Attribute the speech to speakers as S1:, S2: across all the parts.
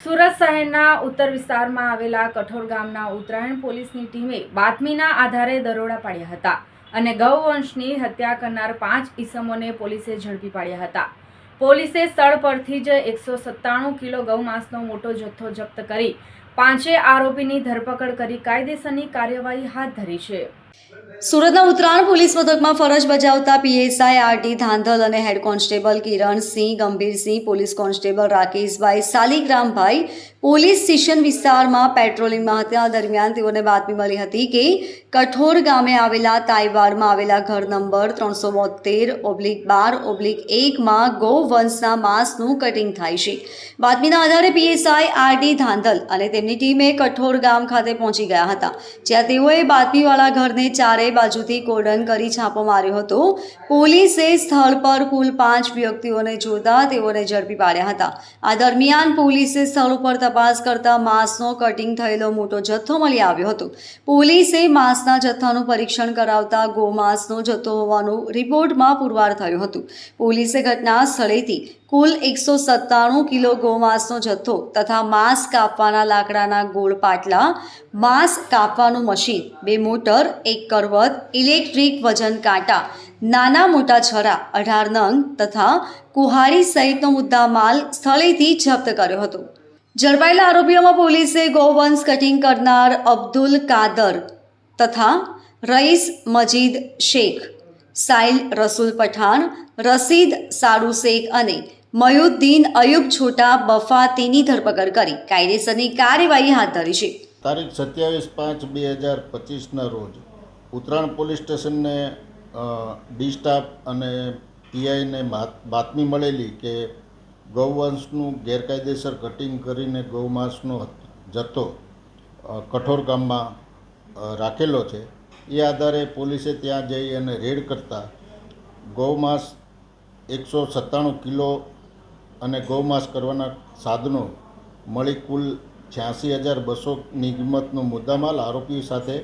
S1: સુરત શહેરના ઉત્તર વિસ્તારમાં આવેલા કઠોર ગામના ઉત્તરાયણ પોલીસની ટીમે બાતમીના આધારે દરોડા પાડ્યા હતા અને ગૌવંશની હત્યા કરનાર પાંચ ઈસમોને પોલીસે ઝડપી પાડ્યા હતા. પોલીસે સ્થળ પરથી જ એકસો સત્તાણું કિલો ગૌમાંસનો મોટો જથ્થો જપ્ત કરી પાંચે આરોપીની ધરપકડ કરી કાયદેસરની કાર્યવાહી હાથ ધરી છે.
S2: સુરતના ઉત્તરાયણ પોલીસ મથકમાં ફરજ બજાવતા પીએસઆઈ આરટી ધાંધલ અને head constable Kiransinh, Gambhirsinh, police constable Rakeshbhai Saligrambhai police station વિસ્તારમાં પેટ્રોલિંગમાં હતા દરમિયાન તેઓને બાતમી મળી હતી કે કઠોર ગામે આવેલા તાઈવાડમાં આવેલા ઘર નંબર ત્રણસો બોતેર ઓબ્લિક બાર ઓબ્લિક એકમાં ગૌવંશના માંસનું કટિંગ થાય છે. બાતમીના આધારે પીએસઆઈ આરટી ધાંધલ અને તેમની ટીમે કઠોર ગામ ખાતે પહોંચી ગયા હતા, જ્યાં તેઓએ બાતમીવાળા ઘરને ચારેય બાજુથી કોર્ડન કરી છાપો માર્યો હતો. પોલીસે સ્થળ પર કુલ પાંચ વ્યક્તિઓને જોતા તેઓને ઝડપી પાડ્યા હતા. આ દરમિયાન પોલીસે સ્થળ ઉપર તપાસ કરતા માંસનો કટિંગ થયેલો મોટો જથ્થો મળી આવ્યો હતો. પોલીસે માંસના જથ્થાનું પરીક્ષણ કરાવતા ગોમાંસનો જથ્થો હોવાનું રિપોર્ટમાં પુરવાર થયું હતું. પોલીસે ઘટના સ્થળેથી કુલ એકસો સત્તાણું કિલો ગોમાંસનો જથ્થો તથા માંસ કાપવાના લાકડાના ગોળ પાટલા, માંસ કાપવાનું મશીન, બે મોટર, એક કરવત ઇલેક્ટ્રિક વજન કાંટા, નાના મોટા છરા, અઢાર નંગ તથા કુહારી સહિતનો મુદ્દા માલ સ્થળેથી જપ્ત કર્યો હતો. ઝડપાયેલા આરોપીઓમાં પોલીસે ગોવંશ કટિંગ કરનાર અબ્દુલ કાદર તથા રઈસ મજીદ શેખ, સાઇલ રસુલ પઠાણ, રસીદ સાડુ શેખ અને મયુદ્દીન અયુબ છોટા બફાતીની ધરપકડ કરી કાયદેસરની કાર્યવાહી હાથ ધરી છે.
S3: તારીખ સત્યાવીસ પાંચ બે હજાર પચીસના રોજ ઉત્તરાયણ પોલીસ સ્ટેશનને ડી સ્ટાફ અને પીઆઈને બાતમી મળેલી કે ગૌવંશનું ગેરકાયદેસર કટિંગ કરીને ગૌમાંસનો જથ્થો કઠોર ગામમાં રાખેલો છે. એ આધારે પોલીસે ત્યાં જઈ અને રેડ કરતા ગૌમાંસ એકસો સત્તાણું કિલો અને ગૌમાંસ કરવાના સાધનો મળી કુલ છ્યાસી હજાર બસોની કિંમતનો મુદ્દામાલ આરોપી સાથે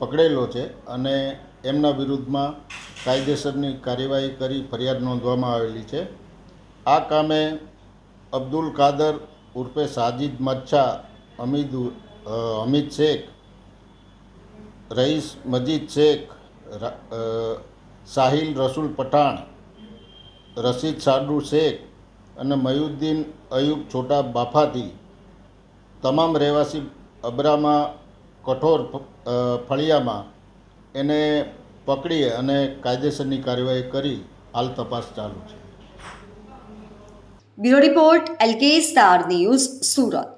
S3: પકડેલો છે અને એમના વિરુદ્ધમાં કાયદેસરની કાર્યવાહી કરી ફરિયાદ નોંધવામાં આવેલી છે. આ કામે અબ્દુલ કાદર ઉર્ફે સાજિદ મચ્છા, અમીદ અમિત શેખ, રઈસ મજીદ શેખ સાહિલ રસુલ પઠાણ, રશીદ સાડુ શેખ અને મયુદ્દીન અયુબ છોટા બાફાથી તમામ રહેવાસી અબરામા કઠોર ફળિયામાં એને પકડી અને કાયદેસરની કાર્યવાહી કરી હાલ તપાસ ચાલુ છે.
S2: Bureau report, LK star news, Surat.